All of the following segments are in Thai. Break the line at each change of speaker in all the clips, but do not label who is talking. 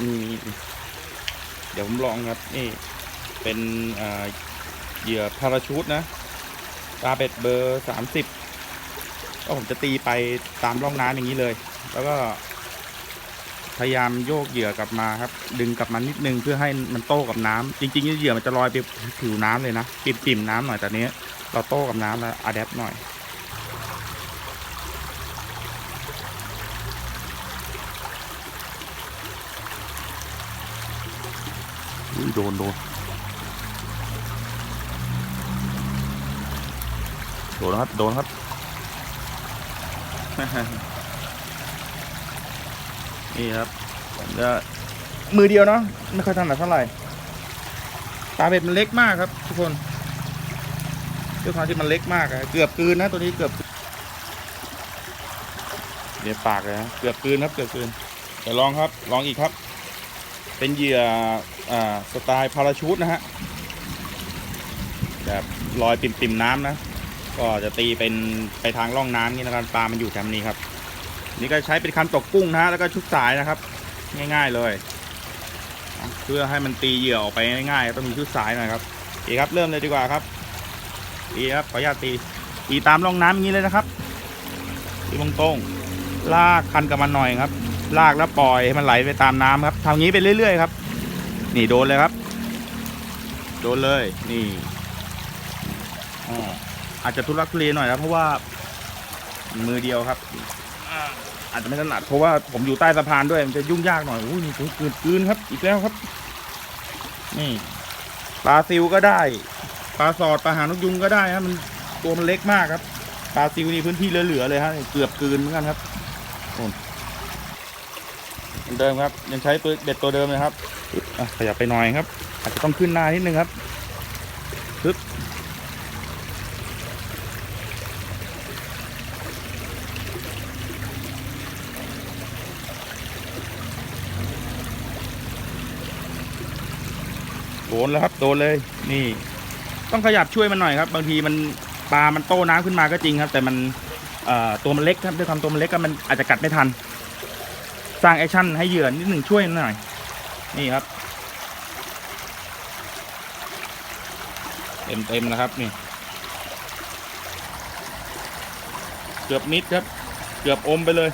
นี่เดี๋ยวผมลองครับนี่เป็นเหยื่อพาราชูตนะปลาเบ็ดเบอร์สามสิบก็ผมจะตีไปตามร่องน้ำอย่างนี้เลย แล้วก็พยายามโยกเหยื่อกลับมาครับ ดึงกลับมานิดนึงเพื่อให้มันโต้กับน้ำจริงๆเหยื่อมันจะลอยไปผิวน้ำเลยนะปิ่มๆน้ำหน่อยแต่เนี้ยเราโต้กับน้ำแล้วอะแดปหน่อย อุ้ยโดนโดนโดนครับโดนครับนี่ครับผมจะมือเดียวเนาะไม่ค่อยถนัดเท่าไหร่ปลาเบ็ดมันเล็กมากครับ ทุกคนด้วยความที่มันเล็กมากอะเกือบกืนนะตัวนี้เกือบเดี๋ยวปากเลยนะเกือบกืนครับ เกือบกืนเดี๋ยวลองครับ ลองอีกครับ เป็นเหยื่ออสไตล์พาราชูตนะฮะแบบลอยปิ่มๆน้ำนะ ก็จะตีเป็นไปทางร่องน้ำนี่นะครับปลามันอยู่แถวนี้ครับ นี่ก็ใช้เป็นคันตกกุ้งนะฮะแล้วก็ชุดสายนะครับ ง่าย ๆเลย เพื่อให้มันตีเหยื่อออกไปง่ายๆต้องมีชุดสายหน่อยครับโอเคครับเริ่มเลยดีกว่าครับตีครับขออนุญาตตีตีตามร่องน้ำอย่างนี้เลยนะครับตีตรงๆลากคันกับมันหน่อยครับ ลากแล้วปล่อยให้มันไหลไปตามน้ำครับทำงี้ไปเรื่อยๆครับ นี่โดนเลยครับ โดนเลย นี่อ๋ออาจจะทุลักทุเลหน่อยครับเพราะว่า มือเดียวครับอาจจะไม่ถนัดเพราะว่าผมอยู่ใต้สะพานด้วยมันจะยุ่งยากหน่อยอุ้ยนี่กืนกืนครับ อีกแล้วครับ นี่ปลาซิวก็ได้ปลาสอดปลาหางนกยุงก็ได้ครับมันตัวมันเล็กมากครับปลาซิวนี่พื้นที่เหลือๆเลยฮะเกือบกืนเหมือนกันครับ เหมือนเดิมครับ ยังใช้ตัวเบ็ดตัวเดิมเลยครับอะขยับไปหน่อยครับ อาจจะต้องขึ้นหน้านิดนึงครับปึ๊บโดนแล้วครับโดนเลยนี่ ต้องขยับช่วยมันหน่อยครับ บางทีมันปลามันโตน้ำขึ้นมาก็จริงครับ แต่มันตัวมันเล็กครับด้วยความตัวมันเล็กก็มันอาจจะกัดไม่ทัน สร้างแอคชั่นให้เหยื่อนิดหนึ่งช่วยหน่อย นี่ครับ เต็มเต็มๆนะครับนี่ เกือบมิดครับ เกือบอมไปเลย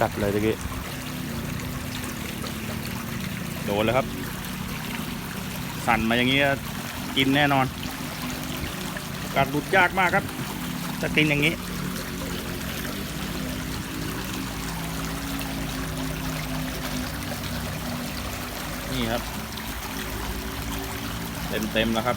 กัดเลยตะกี้ โดนแล้วครับ สั่นมาอย่างนี้กินแน่นอนการหลุดยากมากครับถ้ากินอย่างนี้นี่ครับ เต็มเต็มๆแล้วครับ